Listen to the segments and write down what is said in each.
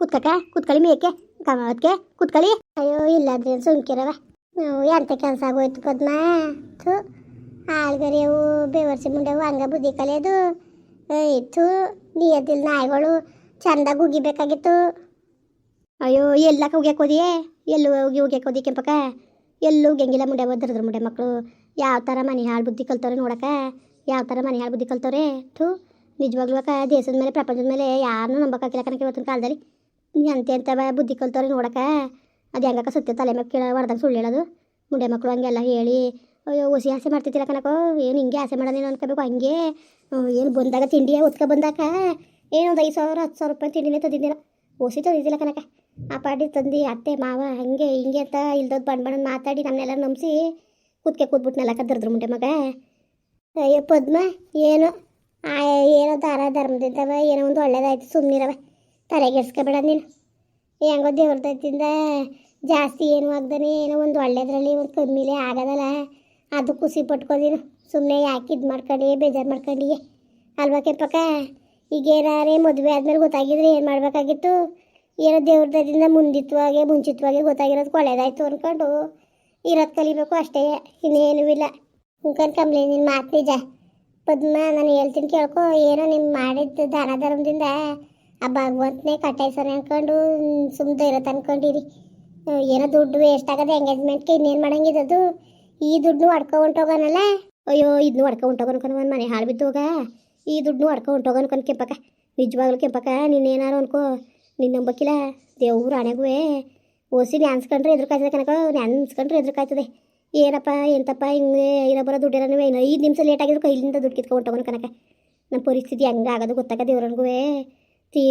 ಕುತ್ಕಕ ಕುತ್ಕಳಿ ಮೇಕೆ ಕಮಾವತ್ಗೆ ಕುತ್ಕಳಿ? ಅಯ್ಯೋ, ಇಲ್ಲಾದ್ರೆ ಸುಮ್ಕಿರವ ನಾವು ಎಂತ ಕೆಲಸ ಆಗೋಯ್ತು ಪದ್ಮ? ಥು, ಆಳ್ಗರಿಯವು ಬೇವರ್ಸಿ ಮುಂಡೆವು ಹಂಗ ಬುದ್ಧಿ ಕಲಿಯೋದು. ಇತ್ತು ನಿಯದಿಲ್ ನಾಯಿಗಳು ಚಂದಾಗಿ ಉಗಿಬೇಕಾಗಿತ್ತು. ಅಯ್ಯೋ ಎಲ್ಲಕ್ಕೆ ಹೋಗ್ಯಾಕೋದಿಯೇ ಎಲ್ಲೂ ಹೋಗಿ ಹೋಗ್ಯಾಕೋದಿ ಹೋದಿ ಕೆಂಪಕ್ಕ? ಎಲ್ಲೂ ಗೆಂಗಿಲ್ಲ ಮುಂಡೆ ಒದ್ರದ್ರ ಮುಂಡೆ ಮಕ್ಕಳು ಯಾವ ಥರ ಮನೆ ಹಾಳು ಬುದ್ಧಿ ಕಲ್ತವ್ರೆ ನೋಡಕ್ಕ? ಯಾವ ಥರ ಮನೆ ಹಾಳು ಬುದ್ಧಿ ಕಲ್ತವ್ರೆ? ಥು, ನಿಜವಾಗ್ಲೂ ದೇಶದ ಮೇಲೆ, ಪ್ರಪಂಚದ ಮೇಲೆ ಯಾರನ್ನೂ ನಂಬಕ್ಕಾಗಿಲ್ಲ ಕಣಕ್ಕೆ ಇವತ್ತಿನ ಕಾಲದಲ್ಲಿ. ಎಂತೆ ಅಂತ ಬುದ್ಧಿ ಕಲ್ತವ್ರೆ ನೋಡಕ್ಕೆ ಅದು ಹೆಂಗಕ್ಕ ಸತ್ಯ ತಲೆ ಮೇಲೆ ಕೇಳ ಹೊಡೆದಾಗ ಸುಳ್ಳು ಹೇಳೋದು. ಮುಂಡೆ ಮಕ್ಕಳು ಹಂಗೆಲ್ಲ ಹೇಳಿ, ಅಯ್ಯೋ ಹುಸಿ ಆಸೆ ಮಾಡ್ತಿದ್ದಿಲ್ಲ ಕಣಕೋ. ಏನು ಹಿಂಗೆ ಆಸೆ ಮಾಡೋದೇನು ಅನ್ಕೋಬೇಕು ಹಂಗೆ. ಏನು ಬಂದಾಗ ತಿಂಡಿ ಒತ್ಕೊ ಬಂದಾಕ ಏನೊಂದು ಐದು ಸಾವಿರ, ಹತ್ತು ಸಾವಿರ ರೂಪಾಯಿ ತಿಂಡಿನೇ ತಂದಿದ್ದಿಲ್ಲ ಓಸಿ ತಂದಿದ್ದಿಲ್ಲ ಕನಕ ಆ ಪಾಡಿ ತಂದು, ಅತ್ತೆ, ಮಾವ, ಹಂಗೆ, ಹಿಂಗೆ ಅಂತ ಇಲ್ದೋದು ಬಣ್ಣ ಬಣ್ಣ ಮಾತಾಡಿ ನಮ್ಮನ್ನೆಲ್ಲ ನಂಬಿಸಿ ಕೂತ್ಕೆ ಕೂತ್ಬಿಟ್ನಲ್ಲ ಕದ್ರದ್ರ ಮುಂಡೆ ಮಗ. ಅಯ್ಯೋ, ಪದ್ಮ, ಏನು? ಏನೋ ದಾರ ಧರ್ಮದಿಂದವ ಏನೋ ಒಂದು ಒಳ್ಳೇದಾಯ್ತು ಸುಮ್ಮನಿರವ ತಲೆಗೆಡ್ಸ್ಕೊಬೇಡ ನೀನು. ಹೆಂಗೋ ದೇವ್ರದಿಂದ ಜಾಸ್ತಿ ಏನು ಆಗ್ದಾನೆ ಏನೋ ಒಂದು ಒಳ್ಳೇದ್ರಲ್ಲಿ ಒಂದು ಕಮ್ಮಿಲೆ ಆಗೋದಲ್ಲ. ಅದು ಖುಷಿ ಪಟ್ಕೋದಿನು ಸುಮ್ಮನೆ ಯಾಕೆ ಇದು ಮಾಡ್ಕೊಂಡು, ಬೇಜಾರು ಮಾಡ್ಕೊಂಡು. ಅಲ್ವಾ ಕೆಂಪಕ್ಕ? ಈಗ ಏನಾರೇ ಮದುವೆ ಆದ್ಮೇಲೆ ಗೊತ್ತಾಗಿದ್ರೆ ಏನು ಮಾಡಬೇಕಾಗಿತ್ತು? ಏನೋ ದೇವ್ರದಿಂದ ಮುಂದಿತ್ವಾಗೆ, ಮುಂಚಿತವಾಗೆ ಗೊತ್ತಾಗಿರೋದು ಒಳ್ಳೇದಾಯ್ತು ಅಂದ್ಕೊಂಡು ಇರೋದು ಕಲಿಬೇಕು ಅಷ್ಟೇ. ಇನ್ನೇನೂ ಇಲ್ಲ. ಅಂಕನ್ ಕಮ್ಮಿ ನಿನ್ನ ಮಾತು ನಿಜ. ಪದ್ಮ, ನಾನು ಹೇಳ್ತೀನಿ ಕೇಳ್ಕೊ. ಏನೋ ನಿಮ್ಮ ಮಾಡಿದ್ದು ದಾನ ಧರ್ಮದಿಂದ ಆ ಭಗವಂತನೇ ಕಟ್ಟಾಯಿಸೋರು ಅನ್ಕೊಂಡು ಸುಮ್ಮನೆ ಇರತ್ತೆ ಅನ್ಕೊಂಡಿರಿ ಏನೋ ದುಡ್ಡು ವೇಸ್ಟ್ ಆಗೋದು ಎಂಗೇಜ್ಮೆಂಟ್ಗೆ ಇನ್ನೇನು ಮಾಡಂಗಿದ್ದದು ಈ ದುಡ್ಡು ಹೊಡ್ಕೊ ಹೊಂಟೋಗೋನಲ್ಲ ಅಯ್ಯೋ ಇದನ್ನು ಹೊಡ್ಕೊ ಹೊಂಟೋಗ ಅನ್ಕೊಂಡು ಒಂದು ಮನೆ ಹಾಳು ಹೋಗ. ಈ ದುಡ್ಡು ಅನ್ಕೊಂಡು ಕೆಂಪಕ್ಕ. ನಿಜವಾಗ್ಲೂ ಕೆಂಪಕ್ಕ ನೀನೇನಾರು ಅನ್ಕೋ. ನಿನ್ನ ನಂಬಕ್ಕಿಲ್ಲ ದೇವ್ರು ಹಣೆಗೂ ಓಸಿ ನ್ಯಾನ್ಸ್ಕೊಂಡ್ರೆ ಎದುರುಕಾಯ್ತದೆ ಕನಕ ಎದುರು ಕಾಯ್ತದೆ ಏನಪ್ಪ ಎಂತಪ್ಪ ಹಿಂಗೆ ಇರೋ ಬರೋ ದುಡ್ಡೆಲ್ಲ ಏನು ಐದು ನಿಮಿಷ ಲೇಟ್ ಆಗಿದ್ರು ಕೈಲಿಂದ ದುಡ್ಡು ಕಿತ್ಕೊಂಡು ಹೋಗೋಣ ಕನಕ ನಮ್ಮ ಪರಿಸ್ಥಿತಿ ಹೆಂಗೆ ಆಗೋದು ಗೊತ್ತಾಗ ದೇವ್ರನ್ಗೂ ತೀ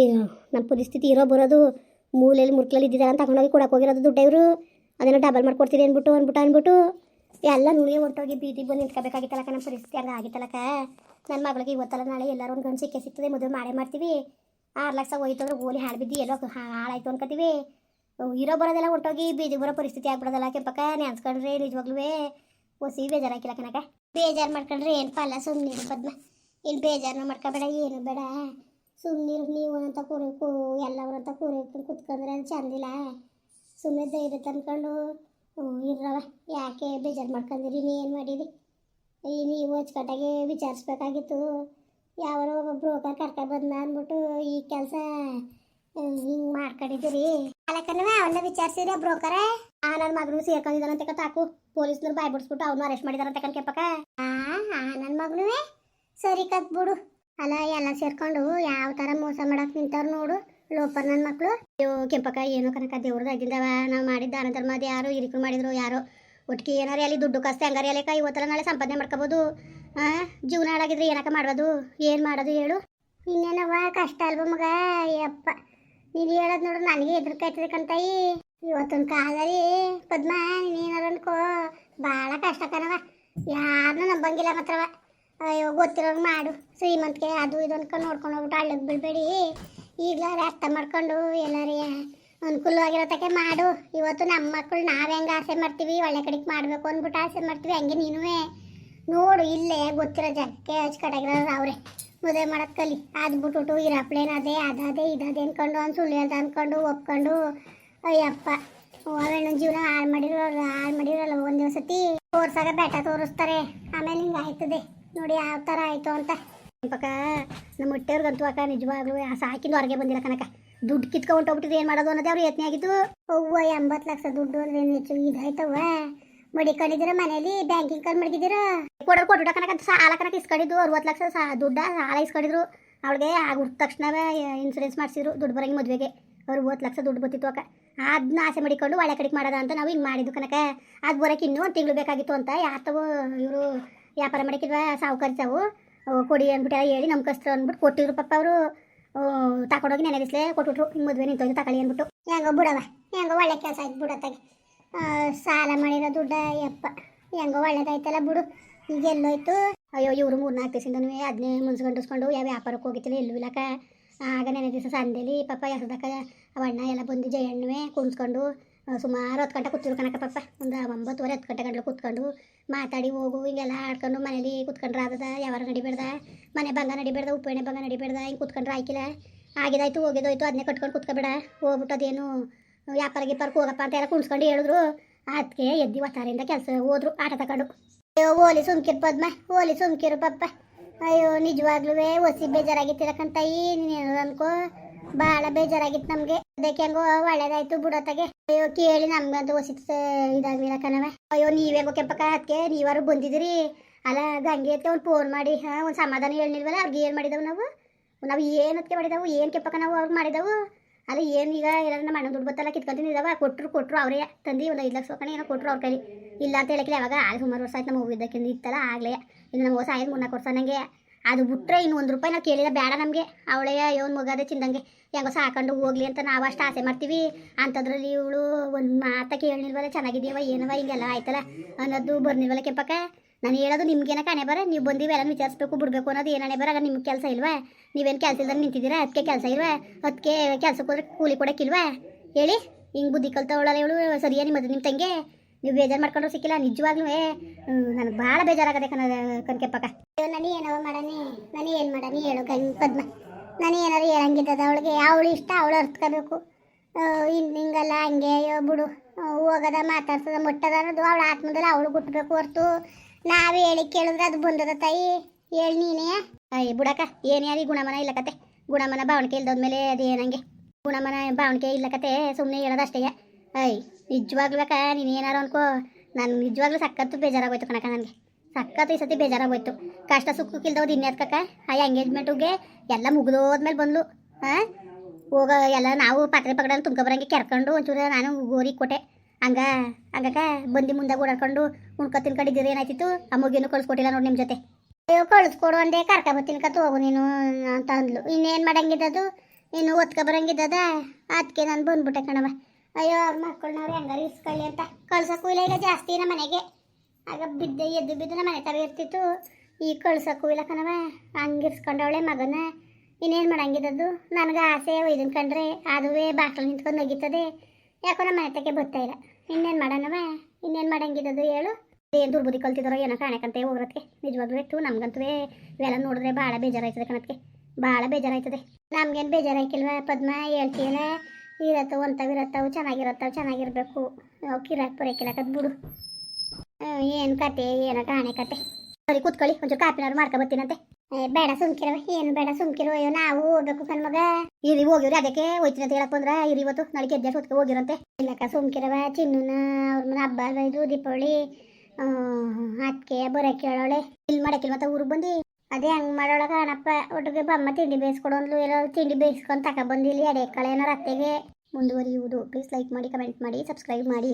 ನಮ್ಮ ಪರಿಸ್ಥಿತಿ ಇರೋ ಬರೋದು ಮೂಲೆಯಲ್ಲಿ ಮುರ್ಕಲಲ್ಲಿ ಇದ್ದಿದ್ದಾರೆ ಅಂತ ತಗೊಂಡೋಗಿ ಕೊಡಕ್ಕೆ ಹೋಗಿರೋದು ದುಡ್ಡು ಇವರು. ಅದನ್ನು ಡಬಲ್ ಮಾಡ್ಕೊಡ್ತೀರಿ ಅಂದ್ಬಿಟ್ಟು ಅಂದ್ಬಿಟ್ಟು ಅಂದ್ಬಿಟ್ಟು. ಎಲ್ಲ ನುಳಿ ಹೊಂಟೋಗಿ ಬೀದಿಗೆ ಬಂದು ನಿಂತ್ಕೋಬೇಕಾಗಿತ್ತಲ್ಲ ನಮ್ಮ ಪರಿಸ್ಥಿತಿ ಹಂಗೆ ನನ್ನ ಮಗಳಿಗೆ ಇವತ್ತಲ್ಲ ನಾಳೆ ಎಲ್ಲರೂ ಒಂದು ಗಂಡು ಸಿಕ್ಕೇ ಸಿಗ್ತದೆ ಮದುವೆ ಮಾಡೇ ಮಾಡ್ತೀವಿ. ಆರು ಲಕ್ಷ ಹೋಯ್ತು ಅಂದ್ರೆ ಗೋಲಿ ಹಾಳು ಬಿದ್ದು ಎಲ್ಲೋ ಹಾಳಾಯ್ತು ಅನ್ಕೋತೀವಿ. ಇರೋ ಬರೋದೆಲ್ಲ ಹೊಂಟೋಗಿ ಬೀದಿ ಬರೋ ಪರಿಸ್ಥಿತಿ ಆಗ್ಬಿಡೋದಲ್ಲ ಕೆಂಪಕ್ಕ ನೆನ್ಸ್ಕೊಂಡ್ರೆ ನಿಜವಾಗ್ಲೂ ಒಸಿ ಬೇಜಾರು ಹಾಕಿಲ್ಲ ಕನಕ ಬೇಜಾರು ಮಾಡ್ಕೊಂಡ್ರೆ ಏನು ಪಲ್ಲ ಸುಮ್ಮನೆ ಪದ್ಮ. ಏನು ಬೇಜಾರನ್ನ ಮಾಡ್ಕೋಬೇಡ, ಏನು ಬೇಡ. ಸುಮ್ಮನಿರು ನೀವು ಅಂತ ಕೂರಬೇಕು ಎಲ್ಲವ್ರಂತ ಕೂರಬೇಕು ಕುತ್ಕೊಂಡ್ರೆ ಅದು ಚಂದಿಲ್ಲ. ಸುಮ್ಮನೆ ಧೈರ್ಯ ತಂದ್ಕೊಂಡು ಇರ್ರವ ಯಾಕೆ ಬೇಜಾರು ಮಾಡ್ಕೊಂಡಿರಿ ಏನು ಮಾಡಿರಿ? ನೀವು ಅಚ್ಚುಕಟ್ಟಾಗಿ ವಿಚಾರಿಸ್ಬೇಕಾಗಿತ್ತು. ಯಾರೋ ಒಬ್ಬ ಬ್ರೋಕರ್ ಕರ್ಕೊಂಡು ಬಂದ ಅಂದ್ಬಿಟ್ಟು, ಈ ಕೆಲಸ ಹಿಂಗೆ ಮಾಡ್ಕೊಂಡಿದ್ದೀರಿ. ಅಲ್ಲಕ್ಕನವ ಅವನ್ನ ವಿಚಾರಿಸಿದ್ರೆ ಬ್ರೋಕರ? ಆ ನನ್ನ ಮಗನು ಸೇರ್ಕೊಂಡಿದ್ದಾನಂತ ತಾಕು. ಪೊಲೀಸ್ನವ್ರು ಬಾಯ್ ಬಿಡಿಸ್ಬಿಟ್ಟು ಅವ್ನು ಅರೆಸ್ಟ್ ಮಾಡಿದಾರಂತ ಕಣ್ ಕೆಂಪಕ್ಕ. ಆ ನನ್ನ ಮಗನುವೆ? ಸರಿ ಕತ್ ಬಿಡು. ಅಲ್ಲ, ಎಲ್ಲ ಸೇರ್ಕೊಂಡು ಯಾವ ಥರ ಮೋಸ ಮಾಡಕ್ ನಿಂತಾರ ನೋಡು. ಲೋಪರ್ ನನ್ನ ಮಕ್ಕಳು ಅಯ್ಯೋ, ಕೆಂಪಕ್ಕ, ಏನೋ ಕನಕ ದೇವ್ರದಾಗಿಂದವ ನಾವು ಮಾಡಿದ್ದ ದಾನ ಧರ್ಮ ಅದು ಯಾರು ಹಿರಿಕರು ಮಾಡಿದ್ರು, ಯಾರೋ ಒಟ್ಟಿಗೆ ಏನಾರ ಅಲ್ಲಿ ದುಡ್ಡು ಕಸ್ತೆ ಹಂಗಾರೆ ಅಲ್ಲಿಕ ಇವತ್ತರ ನಾಳೆ ಸಂಪಾದನೆ ಮಾಡ್ಕೋಬೋದು. ಆ, ಜೀವನ ಹಾಳಾಗಿದ್ರೆ ಏನಕ್ಕ ಮಾಡೋದು ಏನು ಮಾಡೋದು ಹೇಳು. ಇನ್ನೇನವ ಕಷ್ಟ ಅಲ್ವ ಮಗ. ಯಪ್ಪ ನೀನು ಹೇಳೋದು ನೋಡು, ನನಗೆ ಹೆದರ್ಕಾಯ್ತದೆ ಕಂತಾಯಿ ಇವತ್ತೊಂದು ಕಾಲದಲ್ಲಿ, ಪದ್ಮ, ನೀನೇನಾರು ಅನ್ಕೋ. ಭಾಳ ಕಷ್ಟ ಕಣವ ಯಾರನ್ನೂ ನಂಬಂಗಿಲ್ಲ ಮಾತ್ರವ ಅಯ್ಯೋ, ಗೊತ್ತಿರೋರು ಮಾಡು. ಶ್ರೀಮಂತಕ್ಕೆ ಅದು ಇದು ನೋಡ್ಕೊಂಡು ಹೋಗ್ಬಿಟ್ಟು ಹಳ್ಳಕ್ಕೆ ಬಿಡಬೇಡಿ ಈಗಲಾರೆ ಅರ್ಥ ಮಾಡ್ಕೊಂಡು ಎಲ್ಲಾರೇ ಅನುಕೂಲವಾಗಿರೋತಕ್ಕೆ ಮಾಡು. ಇವತ್ತು ನಮ್ಮ ಮಕ್ಕಳು ನಾವು ಹೆಂಗೆ ಆಸೆ ಮಾಡ್ತೀವಿ, ಒಳ್ಳೆ ಕಡೆಗೆ ಮಾಡಬೇಕು ಅಂದ್ಬಿಟ್ಟು ಆಸೆ ಮಾಡ್ತೀವಿ, ಹಂಗೆ ನೀನುವೇ. ನೋಡು, ಇಲ್ಲೇ ಗೊತ್ತಿರೋ ಜಗಕ್ಕೆ ಅಚ್ಚುಕಟ್ಟಾಗಿರೋರು ಅವರೇ. ಮದುವೆ ಮಾಡೋದು ಕಲಿ. ಅದು ಬಿಟ್ಬಿಟ್ಟು ಇರಪ್ಲೇನ್ ಅದೇ ಅದೇ ಇದಾದೆ ಅಂದ್ಕೊಂಡು ಒಂದು ಸುಳ್ಳು ಹೇಳ್ದ ಅಂದ್ಕೊಂಡು ಒಪ್ಕೊಂಡು. ಅಯ್ಯಪ್ಪ ಅವೇನು ಜೀವನ ಹಾಳು ಮಾಡಿರೋ, ಹಾಳು ಮಾಡಿರೋಲ್ಲ ಒಂದೇ ಸತಿ ತೋರ್ಸಾಗ ಬೆಟ್ಟ ತೋರಿಸ್ತಾರೆ. ಆಮೇಲೆ ಹಿಂಗೆ ಆಯ್ತದೆ. ನೋಡಿ ಯಾವ ಥರ ಆಯಿತು ಅಂತ. ಪಕ್ಕ ನಮ್ಮ ಹೊಟ್ಟೆವ್ರಿಗಂತೂ ಅಕ್ಕ ನಿಜವಾಗ್ಲೂ ಸಾಕಿಂದ ಹೊರಗೆ ಬಂದಿಲ್ಲ ಕನಕ ದುಡ್ಡು ಕಿತ್ಕೊಂಡು ಹೊಂಟೋಗ್ಬಿಟ್ಟಿದೆ ಏನು ಮಾಡೋದು ಅನ್ನೋದೇ ಅವ್ರು ಯತ್ನ ಆಗಿದ್ದು. ಅವ್ವ ಎಂಬತ್ತು ಲಕ್ಷ ದುಡ್ಡು ಅಂದ್ರೆ ಏನು ಹೆಚ್ಚು ಇದಾಯ್ತವ ಮಡಿಕೊಂಡಿದ್ದೀರ ಮನೇಲಿ? ಬ್ಯಾಂಕಿಂಗ್ ಕಾಲ್ ಮಡಗಿದ್ದೀರ? ಕೊಡೋರು ಕೊಟ್ಟು ಕನಕ ಸಾಲ ಕನಕ ಇಸ್ಕೊಂಡಿದ್ದು. ಅರವತ್ತು ಲಕ್ಷ ಸಾ ದುಡ್ಡ ಸಾಲ ಇಸ್ಕೊಂಡಿದ್ರು. ಅವಳಿಗೆ ಆಗಿದ ತಕ್ಷಣವೇ ಇನ್ಸೂರೆನ್ಸ್ ಮಾಡಿಸಿದ್ರು ದುಡ್ಡು ಬರಂಗೆ ಮದುವೆಗೆ. ಅವ್ರು ಮೂವತ್ತು ಲಕ್ಷ ದುಡ್ಡು ಬತ್ತಿತ್ತು ಅಕ್ಕ. ಅದನ್ನ ಆಸೆ ಮಾಡಿಕೊಂಡು ಒಳ್ಳೆ ಕಡೆಗೆ ಮಾಡೋದ ಅಂತ ನಾವು ಹಿಂಗೆ ಮಾಡಿದ್ದು ಕನಕ ಅದು ಬರೋಕೆ ಇನ್ನೂ ಒಂದು ತಿಂಗಳು ಬೇಕಾಗಿತ್ತು ಅಂತ ಯಾತವು ಇವರು ವ್ಯಾಪಾರ ಮಾಡಕ್ಕಿಲ್ವ ಸಾವುಕಾರಿ ಸಾವು. ಅವು ಕೊಡಿ ಅಂದ್ಬಿಟ್ಟು ಹೇಳಿ ನಮ್ಮ ಕಷ್ಟ ಅಂದ್ಬಿಟ್ಟು ಕೊಟ್ಟಿದ್ರು ಪಪ್ಪ ಅವರು. ತಗೊಂಡೋಗಿ ನೆನೆ ಬಿಸ್ಲೆ ಕೊಟ್ಬಿಟ್ರು. ಮದುವೆ ನಿಂತೋಗಿ ತಗೊಳ್ಳಿ ಅಂದ್ಬಿಟ್ಟು. ಹೆಂಗೋ ಬಿಡವ, ಹೆಂಗೋ ಒಳ್ಳೆ ಕೆಲಸ ಆಯ್ತು ಬಿಡತ್ತಾಗೆ ಸಾಲ ಮಾಡಿರೋ ದುಡ್ಡ, ಯಪ್ಪ, ಹೆಂಗೋ ಒಳ್ಳೇದಾಯ್ತಲ್ಲ ಬಿಡು. ಈಗ ಎಲ್ಲೋಯ್ತು. ಅಯ್ಯೋ, ಇವರು ಮೂರು ನಾಲ್ಕು ದಿವಸದಿಂದನೂ ಅದನ್ನೇ ಮುನ್ಸ್ಕೊಂಡಿಸ್ಕೊಂಡು ಯಾವ ವ್ಯಾಪಾರಕ್ಕೆ ಹೋಗಿತ್ತಿಲ್ಲ ಎಲ್ಲೂ ಇಲ್ಲಕ ಆಗ ನೆನೆ ದಿವಸ ಸಂದೇಲಿ ಪಾಪ ಎಸದಕ್ಕ ಅವಣ್ಣ ಎಲ್ಲ ಬಂದು ಜಯಣ್ಣವೇ ಕುಣಿಸ್ಕೊಂಡು ಸುಮಾರು ಹತ್ತು ಗಂಟೆ ಕೂತಿರು ಕನಕ ಪಾಪ. ಒಂದು ಒಂಬತ್ತುವರೆ ಹತ್ತು ಗಂಟೆ ಗಂಟಲು ಕೂತ್ಕೊಂಡು ಮಾತಾಡಿ ಹೋಗು, ಹಿಂಗೆಲ್ಲ ಆಡ್ಕೊಂಡು ಮನೇಲಿ ಕೂತ್ಕೊಂಡ್ರೆ ಆದದ ಯಾವಾರ ನಡಿಬೇಡ್ದ? ಮನೆ ಬಂಗ ನಡಿಬೇಡ್ದ ಉಪ್ಪೆಣ್ಣೆ ಬಂಗ ನಡಿಬೇಡ್ದ? ಹಿಂಗೆ ಕೂತ್ಕೊಂಡ್ರೆ ಆಯ್ಕಿಲ್ಲ? ಆಗಿದಾಯ್ತು, ಹೋಗಿದೋಯ್ತು ಅದನ್ನೇ ಕಟ್ಕೊಂಡು ಕೂತ್ಕೊಬೇಡ. ಹೋಗ್ಬಿಟ್ಟು ಅದೇನು ವ್ಯಾಪಾರ ಗಿಪ್ಪಾರ್ಕ್ ಹೋಗಪ್ಪ ಅಂತ ಎಲ್ಲ ಕುಣ್ಸ್ಕೊಂಡು ಹೇಳಿದ್ರು. ಅದಕ್ಕೆ ಎದ್ದಿ ಒತ್ತಾರಿಂದ ಕೆಲಸ ಹೋದ್ರು, ಆಟ ತಗೊಂಡು ಅಯ್ಯೋ, ಓಲಿ ಸುಮ್ಕಿರ್ ಪದ್ಮ, ಓಲಿ ಸುಮ್ಕಿರು ಪಪ್ಪ. ಅಯ್ಯೋ ನಿಜವಾಗ್ಲೂ ಒಸಿ ಬೇಜಾರಾಗಿತ್ತಿರಕ್ಕಂತ ನೀನು ಅನ್ಕೋ. ಭಾಳ ಬೇಜಾರಾಗಿತ್ತು ನಮ್ಗೆ. ಅದಕ್ಕೆ ಹೆಂಗೋ ಒಳ್ಳೇದಾಯ್ತು ಬಿಡೋತ್ತಾಗೆ ಅಯ್ಯೋ, ಕೇಳಿ ನಮ್ಗಂತೂ ಒಸಿ ಇದಾಗಿಲ್ಲ ಕಣವೆ ಅಯ್ಯೋ ನೀವೇಗೋ ಕೆಂಪಕ್ಕ ಅದಕ್ಕೆ ನೀವಾರು ಬಂದಿದ್ದೀರಿ. ಅಲ್ಲ, ಗಂಗೆ ಅಂತ ಒಂದು ಫೋನ್ ಮಾಡಿ, ಹಾಂ, ಒಂದು ಸಮಾಧಾನ ಹೇಳಿಲ್ವಲ್ಲ ಅವ್ರಿಗೆ ಏನು ಮಾಡಿದವು ನಾವು? ನಾವು ಏನು ಅದಕ್ಕೆ ಮಾಡಿದವು? ಏನು ಕೆಂಪಕ್ಕ ನಾವು ಅವ್ರಿಗೆ ಮಾಡಿದವು? ಅಲ್ಲ, ಏನು ಈಗ ಏನಾದ್ರು ನಮ್ಮ ಅಣ್ಣ ದುಡ್ಡು ಬತ್ತಲ್ಲ ಕಿತ್ಕೊಂತಿದ್ದಾವ ಕೊಟ್ಟರು ಕೊಟ್ಟರು ಅವರೇ ತಂದು ಒಂದು ಐದು ಲಕ್ಷ ಕಣ ಏನೋ ಕೊಟ್ಟರು ಅವ್ರ ಕೈಲಿ. ಇಲ್ಲ ಅಂತ ಹೇಳಕ್ಕೆ ಯಾವಾಗ? ಆಗ ಸುಮಾರು ವರ್ಷ ಆಯ್ತು ನಮ್ಮ ಹೋಗಿದ್ದಕ್ಕಿಂತ ಇತ್ತಲ್ಲ, ಆಗಲೇ. ಇನ್ನು ನಮ್ಮ ಹೊಸ ಆಯ್ತು ಮೂರ್ನಾಲ್ಕು ವರ್ಷ ನನಗೆ ಅದು ಬಿಟ್ರೆ ಇನ್ನು ಒಂದು ರೂಪಾಯಿ ನಾವು ಕೇಳಿದ ಬೇಡ ನಮಗೆ. ಅವಳೇ ಒಂದು ಮಗದೆ ಚಿಂದಂಗೆ ಹೆಂಗೋ ಸಾಕೊಂಡು ಹೋಗ್ಲಿ ಅಂತ ನಾವು ಅಷ್ಟು ಆಸೆ ಮಾಡ್ತೀವಿ. ಅಂಥದ್ರಲ್ಲಿ ಇವಳು ಒಂದು ಮಾತ ಕೇಳಿಲ್ವಲ್ಲ ಚೆನ್ನಾಗಿದ್ದೀವ ಏನವ ಹಿಂಗೆಲ್ಲ ಆಯ್ತಲ್ಲ ಅನ್ನೋದು ಬರ್ನಿಲ್ವಲ್ಲ ಕೆಂಪಕ್ಕ. ನಾನು ಹೇಳೋದು ನಿಮ್ಗೇನ ಕಾಣೆ ಬರ. ನೀವು ಬಂದಿವಿ ಎಲ್ಲ ವಿಚಾರಿಸ್ಬೇಕು, ಬಿಡಬೇಕು ಅನ್ನೋದು ಏನಾಣೆ ಬರ. ನಿಮ್ಗೆ ಕೆಲಸ ಇಲ್ವಾ? ನೀವೇನು ಕೆಲಸ ಇಲ್ದಂಗೆ ನಿಂತಿದ್ದೀರಾ? ಅದಕ್ಕೆ ಕೆಲಸ ಇಲ್ವಾ? ಅದಕ್ಕೆ ಕೆಲಸಕ್ಕೆ ಹೋದ್ರೆ ಕೂಲಿ ಕೊಡೋಕ್ಕಿಲ್ವಾ? ಹೇಳಿ. ಹಿಂಗೆ ಬುದ್ಧಿ ಕಲ್ತವಳಲ್ಲ ಇವಳು. ಸರಿಯಾ ನಿಮ್ಮ ನಿಮ್ಮ ತಂಗೆ? ನೀವು ಬೇಜಾರು ಮಾಡ್ಕೊಂಡ್ರು ಸಿಕ್ಕಿಲ್ಲ ನಿಜವಾಗ್ಲೂ ನನಗೆ ಭಾಳ ಬೇಜಾರಾಗದೆ ಕಣ ಪಕ್ಕ ನಾನು ಏನವ ಮಾಡನಿ ನಾನು ಏನು ಮಾಡನಿ ಹೇಳು ಗಂಗ್ ಪದ್ಮ. ನಾನು ಏನಾರು ಹೇಳಂಗಿದ್ದದ ಅವಳಿಗೆ ಅವಳು ಇಷ್ಟ ಅವಳು ಅರ್ತ್ಕೋಬೇಕು ಇನ್ನು ಹಿಂಗಲ್ಲ ಹಂಗೆ ಅಯ್ಯೋ ಬಿಡು. ಹೋಗದ ಮಾತಾಡ್ತದ ಮುಟ್ಟದ ಅನ್ನೋದು ಅವಳ ಆತ್ಮದಲ್ಲಿ ಅವಳು ಗುಟ್ಟಬೇಕು ಹೊರ್ತು ನಾವು ಹೇಳಿ ಕೇಳಿದ್ರೆ ಅದು ಬಂದದ ತಾಯಿ. ಹೇಳಿ ನೀನೇ. ಅಯ್ಯ ಬುಡಕ ಏನು ಯಾರಿ ಗುಣಮನ ಇಲ್ಲ ಕತೆ. ಗುಣಮನ ಭಾವಣಿಕೆ ಇಲ್ದೋದ್ಮೇಲೆ ಅದೇನಂಗೆ. ಏನಂಗೆ ಗುಣಮನ ಭಾವಣಿಕೆ ಇಲ್ಲ ಕತೆ ಸುಮ್ಮನೆ ಹೇಳೋದಷ್ಟೇ ಅಯ್ಯ ನಿಜವಾಗ್ಲೂ ಅಕ್ಕ, ನೀನು ಏನಾರು ಅನ್ಕೋ. ನಾನು ನಿಜವಾಗ್ಲೂ ಸಕ್ಕತ್ತು ಬೇಜಾರಾಗೋಯ್ತು ಕಣಕ ನನಗೆ. ಸಕ್ಕತ್ತು ಈ ಸತಿ ಬೇಜಾರಾಗೋಯ್ತು. ಕಷ್ಟ ಸುಖಕ್ಕಿಲ್ದವ್ದು ಇನ್ನೇತ್ಕಕ್ಕ ಆ ಎಂಗೇಜ್ಮೆಂಟಿಗೆ ಎಲ್ಲ ಮುಗಿದೋದ್ಮೇಲೆ ಬಂದ್ಲು. ಹಾಂ ಹೋಗ, ಎಲ್ಲ ನಾವು ಪಾತ್ರೆ ಪಗಡಲ್ಲಿ ತುಂಬ್ಕೊ ಬರಂಗೆ ಕೆರ್ಕೊಂಡು ಒಂಚೂರು ನಾನು ಗೋರಿ ಕೊಟ್ಟೆ. ಹಂಗ, ಹಂಗಕ್ಕ, ಬಂದು ಮುಂದೆ ಓಡಾಡ್ಕೊಂಡು ಉಣ್ಕೊ ತಿನ್ಕೊಂಡಿದ್ದೀರಿ ಏನಾಯ್ತಿತ್ತು? ಆ ಕಳಿಸ್ಕೊಟ್ಟಿಲ್ಲ ನೋಡಿ ನಿಮ್ಮ ಜೊತೆ. ಅಯ್ಯೋ, ಕಳಿಸ್ಕೊಡು ಅಂದೆ ಕರ್ಕ ಬರ್ತಿನ್ಕತ್ ಹೋಗು ನೀನು ಅಂತ ಅಂದ್ಲು. ಇನ್ನೇನು ಮಾಡಂಗಿದ್ದದು? ಇನ್ನು ಒತ್ಕೊ ಬರಂಗಿದ್ದದ? ಅದಕ್ಕೆ ನಾನು ಬಂದ್ಬಿಟ್ಟೆ ಕಣವ ಅಯ್ಯೋ, ಅವ್ರ ಮಕ್ಕಳನ್ನವ್ರು ಹೆಂಗಾರು ಇಸ್ಕೊಳ್ಳಿ ಅಂತ. ಕಳ್ಸೋಕ್ಕೂ ಇಲ್ಲ, ಈಗ ಜಾಸ್ತಿ ನಮ್ಮ ಮನೆಗೆ. ಆಗ ಬಿದ್ದು, ಎದ್ದು ಬಿದ್ದು ನಮ್ಮ ಮನೆ ತರ ಇರ್ತಿತ್ತು ಈಗ ಕಳ್ಸೋಕ್ಕೂ ಇಲ್ಲ ಕಣವ ಹಂಗೆ ಇರ್ಸ್ಕೊಂಡವಳೆ ಮಗನ. ಇನ್ನೇನು ಮಾಡಂಗಿದ್ದದ್ದು ನನಗೆ ಆಸೆ ಒಯ್ದನ್ ಕಂಡ್ರೆ ಅದುವೇ ಬಾಕ್ಲು ನಿಂತ್ಕೊಂಡು ನಗೀತದೆ. ಯಾಕೋ ನಮ್ಮ ಮನೆ ತಕ್ಕೆ ಬರ್ತಾ ಇಲ್ಲ. ಇನ್ನೇನು ಮಾಡೋಣವ ಇನ್ನೇನು ಮಾಡಂಗಿದ್ದದ್ದು ಹೇಳು. ಏನು ದುರ್ಬುದಿ ಕಲ್ತಿದಾರೋ ಏನೋ ಕಾಣಕಂತೆ ಹೋಗ್ರತ್ಗೆ. ನಿಜವಾಗ್ಲೂ ಇತ್ತು ನಮ್ಗಂತೂ ಇವೆಲ್ಲ ನೋಡಿದ್ರೆ ಭಾಳ ಬೇಜಾರಾಯ್ತದೆ ಕಣಕ್ಕೆ ಭಾಳ ಬೇಜಾರಾಯ್ತದೆ. ನಮ್ಗೇನು ಬೇಜಾರಾಯ್ಕಿಲ್ವ ಪದ್ಮ, ಹೇಳ್ತೀಯಲ್ಲ? ಇರತ್ತವು ಅಂಥವು ಇರತ್ತವು ಚೆನ್ನಾಗಿರತ್ತವು ಚೆನ್ನಾಗಿರ್ಬೇಕು. ಅವು ಕಿರಾಕ್ ಪುರಕಿಲಕದ್ ಬಿಡು ಏನು ಕತೆ ಏನೋ ಕಾಣೆ ಕತೆ. ಸರಿ ಕೂತ್ಕೊಳ್ಳಿ ಒಂಚೂರು ಕಾಪಿನವ್ರು ಮಾಡ್ಕೊ ಬರ್ತೀನಂತೆ ಏ, ಬೇಡ ಸುಮ್ಕಿರವ ಏನು ಬೇಡ ಸುಮ್ಕಿರೋ ಅಯ್ಯೋ ನಾವು ಹೋಗ್ಬೇಕು ಕಣ್ ಮಗ. ಇರಿ ಹೋಗಿವ್ರಿ ಅದಕ್ಕೆ ಹೋಯ್ತೀನಿ ಅಂತ ಹೇಳಕ್ ಬಂದ್ರ. ಇರಿ ಇವತ್ತು ನಾಳೆ ಗೆದ್ದೆ ಹೊತ್ಕೆ ಹೋಗಿರಂತೆ ಇಲ್ಲಕ್ಕ ಸುಮ್ಕಿರವ ಚಿನ್ನುನ ಅವ್ರ ಮನೆ ಹಬ್ಬ ಇದು ದೀಪಾವಳಿ. ಅದಕ್ಕೆ ಬರೋಕೆ ಹೇಳೋಳೆ ಇಲ್ಲಿ ಮಾಡಕ್ಕಿಲ್ಲ ಮತ್ತೆ ಊರಿಗೆ ಬಂದು? ಅದೇ ಹಂಗೆ ಮಾಡೋಳ ಕಾಣಪ್ಪ ಒಟ್ಟಿಗೆ ಬಮ್ಮ ತಿಂಡಿ ಬೇಯಿಸ್ಕೊಡು ಅಂದ್ಲು. ಏನೋ ತಿಂಡಿ ಬೇಯಿಸ್ಕೊಂಡು ಬಂದಿ ಇಲ್ಲಿ ಎಡೆ ಕಳೆ ಏನಾರು ಅತ್ತೆಗೆ ಮುಂದುವರಿಯುವುದು. ಪ್ಲೀಸ್ ಲೈಕ್ ಮಾಡಿ ಕಮೆಂಟ್ ಮಾಡಿ ಸಬ್ಸ್ಕ್ರೈಬ್ ಮಾಡಿ.